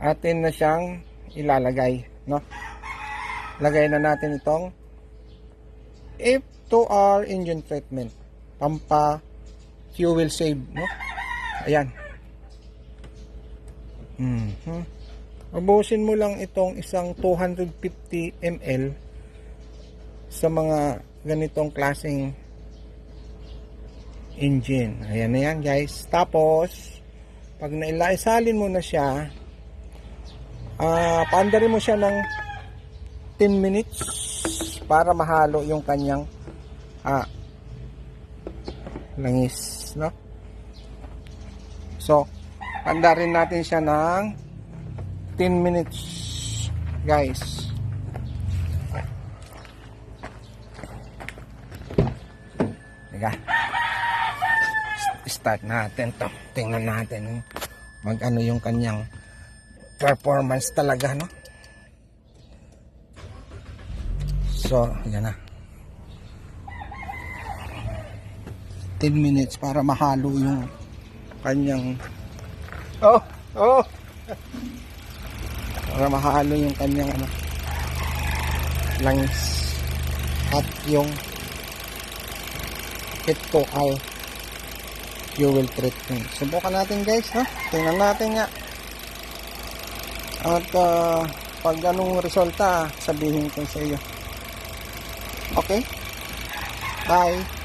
atin na siyang ilalagay, no? Lagay na natin itong F2R engine treatment. Pampa fuel save, no? Ayan. Mhm. Ubusin mo lang itong isang 250 ml sa mga ganitong klaseng engine. Ayan na yan guys. Tapos, pag nailaisalin mo na siya, ah paandarin mo siya ng 10 minutes para mahalo yung kanyang ah, langis, no? So, andarin natin siya ng 10 minutes, guys. Teka. Start natin to. Tingnan natin mag ano yung kanyang performance talaga, no? So, yan na. 10 minutes para mahalo yung kanyang Oh, oh. Para mahalo yung kanyang ano langis at yung ay fuel treatment. Subukan natin guys, ha? Tingnan natin nga. At ah, pag anong resulta, sabihin ko sa iyo. Okay? Bye.